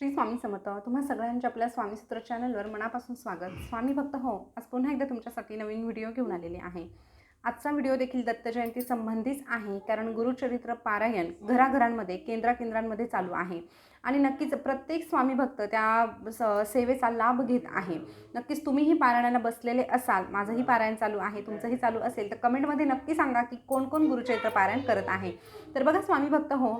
श्री स्वामी समर्थ तुम्हा सगळ्यांच्या आपल्या स्वामी सूत्र चॅनलवर मनापासून स्वागत. स्वामी भक्त हो आज पुन्हा एकदा तुमच्यासाठी नवीन व्हिडिओ घेऊन आलेले आहे. आजचा व्हिडिओ देखील दत्त जयंती संबंधीच आहे कारण गुरुचरित्र पारायण घराघरांमध्ये केंद्राकेंद्रांमध्ये चालू आहे. आणि नक्कीच प्रत्येक स्वामी भक्त त्या स सेवेचा लाभ घेत आहे. नक्कीच तुम्हीही पारायणाला बसलेले असाल माझंही पारायण चालू आहे तुमचंही चालू असेल तर कमेंटमध्ये नक्की सांगा की कोण कोण गुरुचरित्र पारायण करत आहे. तर बघा स्वामी भक्त हो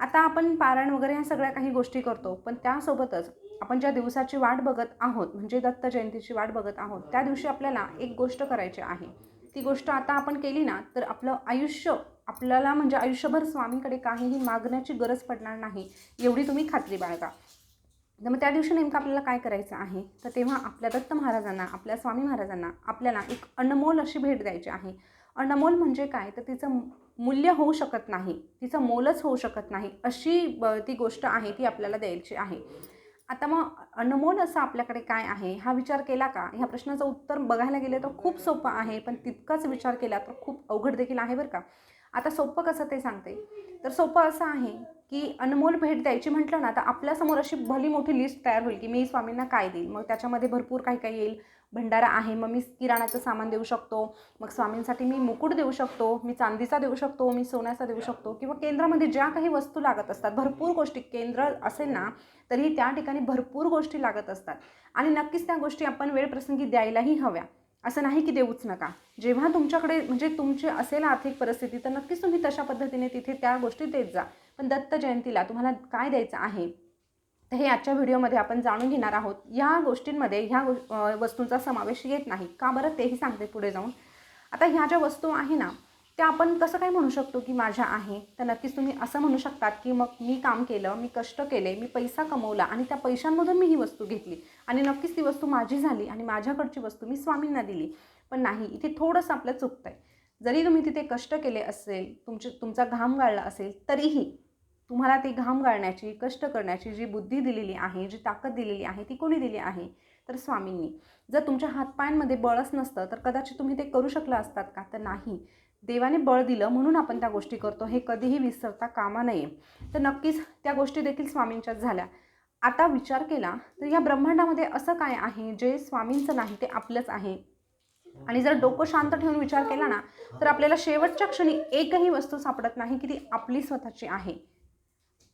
आता आपण पारायण वगैरे ह्या सगळ्या काही गोष्टी करतो पण त्यासोबतच आपण ज्या दिवसाची वाट बघत आहोत म्हणजे दत्त जयंतीची वाट बघत आहोत त्या दिवशी आपल्याला एक गोष्ट करायची आहे. ती गोष्ट आता आपण केली ना तर आपलं आयुष्य आपल्याला म्हणजे आयुष्यभर स्वामीकडे काहीही मागण्याची गरज पडणार नाही एवढी तुम्ही खात्री बाळगा. तर मग त्या दिवशी नेमकं आपल्याला काय करायचं आहे? तर तेव्हा आपल्या दत्त महाराजांना आपल्या स्वामी महाराजांना आपल्याला एक अनमोल अशी भेट द्यायची आहे. अनमोल म्हणजे काय? तर तिचं मूल्य होऊ शकत नाही. तिचं मोलच होऊ शकत नाही. अशी ब- ती गोष्ट आहे ती आपल्याला द्यायची आहे. आता मग अनमोल असं आपल्याकडे काय आहे? हा विचार केला का? ह्या प्रश्नाचं उत्तर बघायला गेलं तर खूप सोपं आहे पण तितकाच विचार केला तर खूप अवघड देखील आहे बरं का. आता सोपं कसं ते सांगते? तर सोपं असं आहे की अनमोल भेट द्यायची म्हटलं ना तर आपल्यासमोर अशी भली मोठी लिस्ट तयार होईल की मी स्वामींना काय देईल. मग त्याच्यामध्ये भरपूर काही काही येईल. भंडारा आहे मग मी किराणाचं सामान देऊ शकतो. मग स्वामींसाठी मी मुकुट देऊ शकतो. मी चांदीचा देऊ शकतो. मी सोन्याचा देऊ शकतो. किंवा केंद्रामध्ये ज्या काही वस्तू लागत असतात भरपूर गोष्टी केंद्र असेल ना तरी त्या ठिकाणी भरपूर गोष्टी लागत असतात. आणि नक्कीच त्या गोष्टी आपण वेळप्रसंगी द्यायलाही हव्या. असं नाही की देऊच नका. जेव्हा तुमच्याकडे म्हणजे तुमची असेल आर्थिक परिस्थिती तर नक्कीच तुम्ही तशा पद्धतीने तिथे त्या गोष्टी देत जा. पण दत्त जयंतीला तुम्हाला काय द्यायचं आहे? तर हे आजच्या व्हिडिओमध्ये आपण जाणून घेणार आहोत. या गोष्टींमध्ये ह्या गो वस्तूंचा समावेश येत नाही. का बरं? तेही सांगते पुढे जाऊन. आता ह्या ज्या वस्तू आहे ना त्या आपण कसं काय म्हणू शकतो की माझ्या आहे? तर नक्कीच तुम्ही असं म्हणू शकतात की मग मी काम केलं मी कष्ट केले मी पैसा कमवला आणि त्या पैशांमधून मी ही वस्तू घेतली. आणि नक्कीच ती वस्तू माझी झाली आणि माझ्याकडची वस्तू मी स्वामींना दिली. पण नाही इथे थोडंसं आपलं चुकतं आहे जरी तुम्ही तिथे कष्ट केले असेल तुमचे तुमचा घाम गाळला असेल तरीही तुम्हाला ते घाम गाळण्याची कष्ट करण्याची जी बुद्धी दिलेली आहे जी ताकद दिलेली आहे ती कोणी दिली आहे? तर स्वामींनी. जर तुमच्या हातपायांमध्ये बळच नसतं तर कदाचित तुम्ही ते करू शकला असतात का? तर नाही. देवाने बळ दिलं म्हणून आपण त्या गोष्टी करतो. हे कधीही विसरता कामा नये. तर नक्कीच त्या गोष्टी देखील स्वामींच्याच झाल्या. आता विचार केला तर या ब्रह्मांडामध्ये असं काय आहे? जे स्वामींचं नाही ते आपलंच आहे. आणि जर डोकं शांत ठेवून विचार केला ना तर आपल्याला शेवटच्या क्षणी एकही वस्तू सापडत नाही की ती आपली स्वतःची आहे.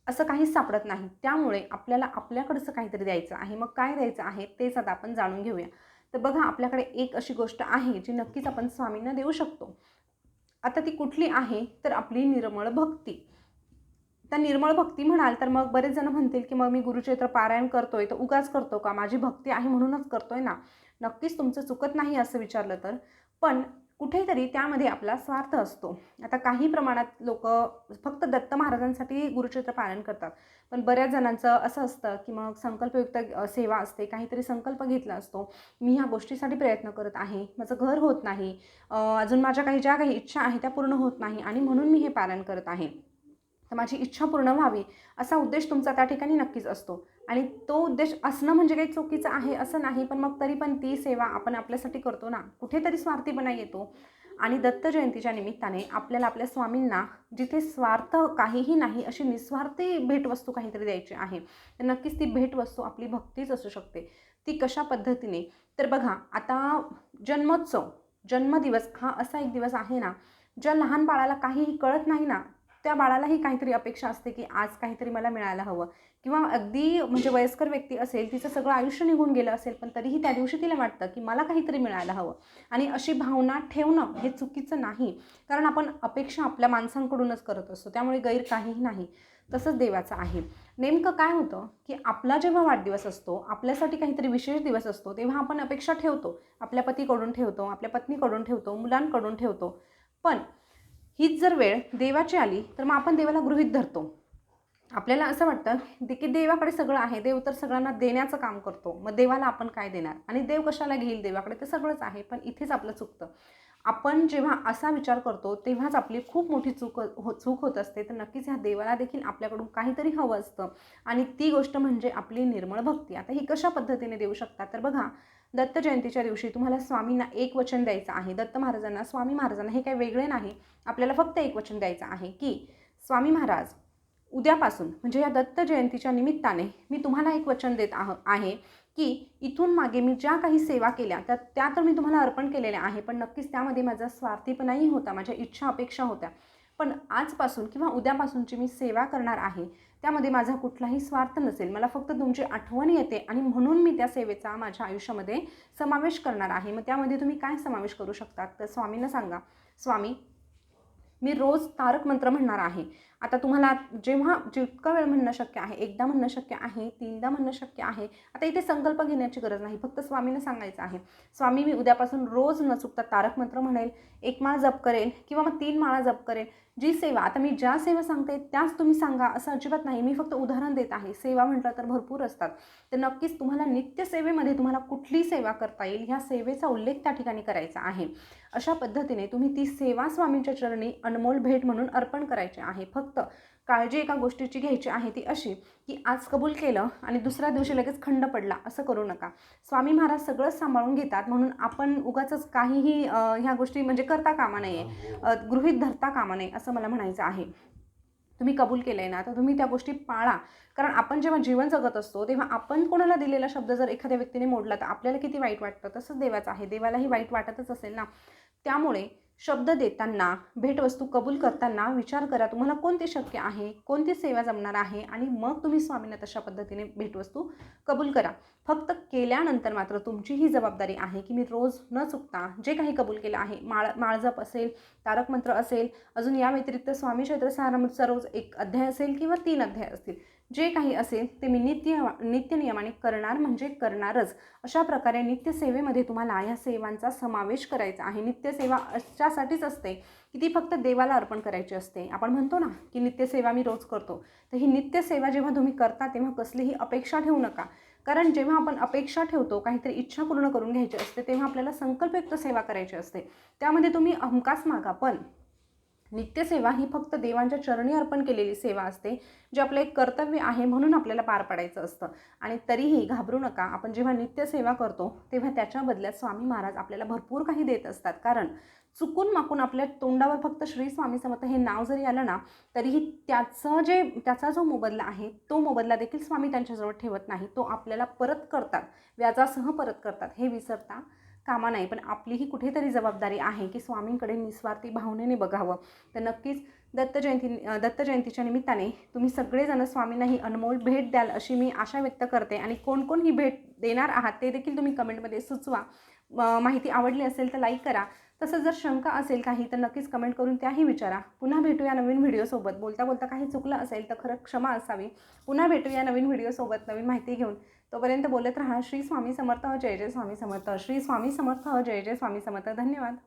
असं काहीच सापडत नाही. त्यामुळे आपल्याला आपल्याकडचं काहीतरी द्यायचं आहे. मग काय द्यायचं आहे तेच आता आपण जाणून घेऊया. तर बघा आपल्याकडे एक अशी गोष्ट आहे जी नक्कीच आपण स्वामींना देऊ शकतो. आता ती कुठली आहे? तर आपली निर्मळ भक्ती. तर निर्मळ भक्ती म्हणाल तर मग बरेच जण म्हणतील की मग मी गुरुचरित्र पारायण करतोय तर उगाच करतो का? माझी भक्ती आहे म्हणूनच करतोय ना? नक्कीच तुमचं चुकत नाही असं विचारलं तर. पण कुठेतरी त्यामध्ये आपला स्वार्थ असतो. आता काही प्रमाणात लोक फक्त दत्त महाराजांसाठी गुरुचरित्र पालन करतात. पण बऱ्याच जणांचं असं असतं की मग संकल्पयुक्त सेवा असते काहीतरी संकल्प घेतला असतो. मी ह्या गोष्टीसाठी प्रयत्न करत आहे माझं घर होत नाही अजून माझ्या काही ज्या काही इच्छा आहे त्या पूर्ण होत नाही आणि म्हणून मी हे पालन करत आहे. तर माझी इच्छा पूर्ण व्हावी असा उद्देश तुमचा त्या ठिकाणी नक्कीच असतो. आणि तो उद्देश असणं म्हणजे काही चुकीचं आहे असं नाही पण मग तरी पण ती सेवा आपण आपल्यासाठी करतो ना. कुठेतरी स्वार्थीपणा येतो. आणि दत्त जयंतीच्या निमित्ताने आपल्याला आपल्या स्वामींना जिथे स्वार्थ काहीही नाही अशी निस्वार्थी भेटवस्तू काहीतरी द्यायची आहे. तर नक्कीच ती भेटवस्तू आपली भक्तीच असू शकते. ती कशा पद्धतीने? तर बघा आता जन्मोत्सव जन्मदिवस हा असा एक दिवस आहे ना ज्या लहान बाळाला काहीही कळत नाही ना त्या बाळालाही काहीतरी अपेक्षा असते की आज काहीतरी मला मिळायला हवं. किंवा अगदी म्हणजे वयस्कर व्यक्ती असेल तिचं सगळं आयुष्य निघून गेलं असेल पण तरीही त्या दिवशी तिला वाटतं की मला काहीतरी मिळायला हवं. आणि अशी भावना ठेवणं हे चुकीचं नाही. कारण आपण अपेक्षा आपल्या माणसांकडूनच करत असतो. त्यामुळे गैर काहीही नाही. तसंच देवाचं आहे. नेमकं काय होतं की आपला जेव्हा वाढदिवस असतो आपल्यासाठी काहीतरी विशेष दिवस असतो तेव्हा आपण अपेक्षा ठेवतो. आपल्या पतीकडून ठेवतो आपल्या पत्नीकडून ठेवतो मुलांकडून ठेवतो. पण हीच जर वेळ देवाची आली तर मग आपण देवाला गृहित धरतो. आपल्याला असं वाटतं दे- की देवाकडे सगळं आहे देव तर सगळ्यांना देण्याचं काम करतो. मग देवाला आपण काय देणार? आणि देव कशाला घेईल देवाकडे? ते सगळंच आहे पण इथेच आपलं चुकतं. आपण जेव्हा असा विचार करतो तेव्हाच आपली खूप मोठी चूक हो चूक होत असते. तर नक्कीच ह्या देवाला देखील आपल्याकडून काहीतरी हवं असतं. आणि ती गोष्ट म्हणजे आपली निर्मळ भक्ती. आता ही कशा पद्धतीने देऊ शकतात? तर बघा दत्त जयंतीच्या दिवशी तुम्हाला स्वामींना एक वचन द्यायचं आहे. दत्त महाराजांना स्वामी महाराजांना हे काही वेगळे नाही. आपल्याला फक्त एक वचन द्यायचं आहे की स्वामी महाराज उद्यापासून म्हणजे या दत्त जयंतीच्या निमित्ताने मी तुम्हाला एक वचन देत आह आहे की इथून मागे मी ज्या काही सेवा केल्या त्या त्या तर मी तुम्हाला अर्पण केलेल्या आहे पण नक्कीच त्यामध्ये माझा स्वार्थीपणाही होता माझ्या इच्छा अपेक्षा होत्या. पण आजपासून किंवा उद्यापासूनची मी सेवा करणार आहे त्यामध्ये माझा कुठलाही स्वार्थ नसेल. मला फक्त तुमची आठवण येते आणि म्हणून मी त्या सेवेचा माझ्या आयुष्यामध्ये समावेश करणार आहे. मग त्यामध्ये तुम्ही काय समावेश करू शकतात? तर स्वामींना सांगा. स्वामी मी रोज तारक मंत्र म्हणणार आहे. आता तुम्हाला जेव्हा जितका वेळ म्हणणं शक्य आहे एकदा म्हणणं शक्य आहे तीनदा म्हणणं शक्य आहे आता इथे संकल्प घेण्याची गरज नाही. फक्त स्वामीनं सांगायचं आहे. स्वामी मी उद्यापासून रोज न चुकता तारक मंत्र म्हणेल एक माळ जप करेल किंवा मग तीन माळा जप करेल जी सेवा आता मी ज्या सेवा सांगते त्याच तुम्ही सांगा असं अजिबात नाही. मी फक्त उदाहरण देत आहे. सेवा म्हटलं तर भरपूर असतात. तर नक्कीच तुम्हाला नित्यसेवेमध्ये तुम्हाला कुठली सेवा करता येईल ह्या सेवेचा उल्लेख त्या ठिकाणी करायचा आहे. अशा पद्धतीने तुम्ही ती सेवा स्वामींच्या चरणी अनमोल भेट म्हणून अर्पण करायची आहे. फक्त काळजी एका गोष्टीची घ्यायची आहे ती अशी की आज कबूल केलं आणि दुसऱ्या दिवशी लगेच खंड पडला असं करू नका. स्वामी महाराज सगळंच सांभाळून घेतात म्हणून आपण उगाच काहीही ह्या गोष्टी म्हणजे करता कामा नये अ, गृहीत धरता कामा नये असं मला म्हणायचं आहे. तुम्ही कबूल केलं आहे ना तर तुम्ही त्या गोष्टी पाळा. कारण आपण जेव्हा जीवन जगत असतो तेव्हा आपण कोणाला दिलेला शब्द जर एखाद्या व्यक्तीने मोडला तर आपल्याला किती वाईट वाटतं? तसंच देवाचं आहे. देवालाही वाईट वाटतच असेल ना. त्यामुळे शब्द देताना भेटवस्तू कबूल करताना विचार करा तुम्हाला कोणती शक्य आहे कोणती सेवा जमणार आहे आणि मग तुम्ही स्वामींना तशा पद्धतीने भेटवस्तू कबूल करा. फक्त केल्यानंतर मात्र तुमची ही जबाबदारी आहे की मी रोज न चुकता जे काही कबूल केलं आहे माळ माळजप असेल तारक मंत्र असेल अजून या व्यतिरिक्त स्वामी क्षेत्र सारामृतचा रोज एक अध्याय असेल किंवा तीन अध्याय असतील जे काही असेल ते मी नित्य नित्यनियमाने करणार म्हणजे करणारच. अशा प्रकारे नित्यसेवेमध्ये तुम्हाला या सेवांचा समावेश करायचा आहे. नित्यसेवा अशासाठीच असते की ती फक्त देवाला अर्पण करायची असते. आपण म्हणतो ना की नित्यसेवा मी रोज करतो. तर ही नित्यसेवा जेव्हा तुम्ही करता तेव्हा कसलीही अपेक्षा ठेवू नका. कारण जेव्हा आपण अपेक्षा ठेवतो काहीतरी इच्छा पूर्ण करून घ्यायची असते तेव्हा आपल्याला संकल्पयुक्त सेवा करायची असते. त्यामध्ये तुम्ही हमखास मागा. पण नित्यसेवा ही फक्त देवांच्या चरणी अर्पण केलेली सेवा असते जे आपलं एक कर्तव्य आहे म्हणून आपल्याला पार पाडायचं असतं. आणि तरीही घाबरू नका आपण जेव्हा नित्यसेवा करतो तेव्हा त्याच्या बदल्यात स्वामी महाराज आपल्याला भरपूर काही देत असतात. कारण चुकून माकून आपल्या तोंडावर फक्त श्री स्वामी समर्थ हे नाव जरी आलं ना तरीही त्याचं जे त्याचा जो मोबदला आहे तो मोबदला देखील स्वामी त्यांच्याजवळ ठेवत नाही. तो आपल्याला परत करतात व्याजासह परत करतात. हे विसरता कामा नाही. पण आपलीही कुठेतरी जबाबदारी आहे की स्वामींकडे निस्वार्थी भावनेने बघावं. तर नक्कीच दत्त जयंती दत्त जयंतीच्या निमित्ताने तुम्ही सगळेजण स्वामींना ही अनमोल भेट द्याल अशी मी आशा व्यक्त करते. आणि कोण कोण ही भेट देणार आहात ते देखील तुम्ही कमेंटमध्ये सुचवा. माहिती आवडली असेल तर लाईक करा. तसंच जर शंका असेल काही तर नक्कीच कमेंट करून त्याही विचारा. पुन्हा भेटूया नवीन व्हिडिओसोबत. बोलता बोलता काही चुकलं असेल तर खरं क्षमा असावी. पुन्हा भेटूया नवीन व्हिडिओसोबत नवीन माहिती घेऊन. तोपर्यंत बोलत राहा. श्री स्वामी समर्थ जय जय स्वामी समर्थ. श्री स्वामी समर्थ जय जय स्वामी समर्थ. धन्यवाद.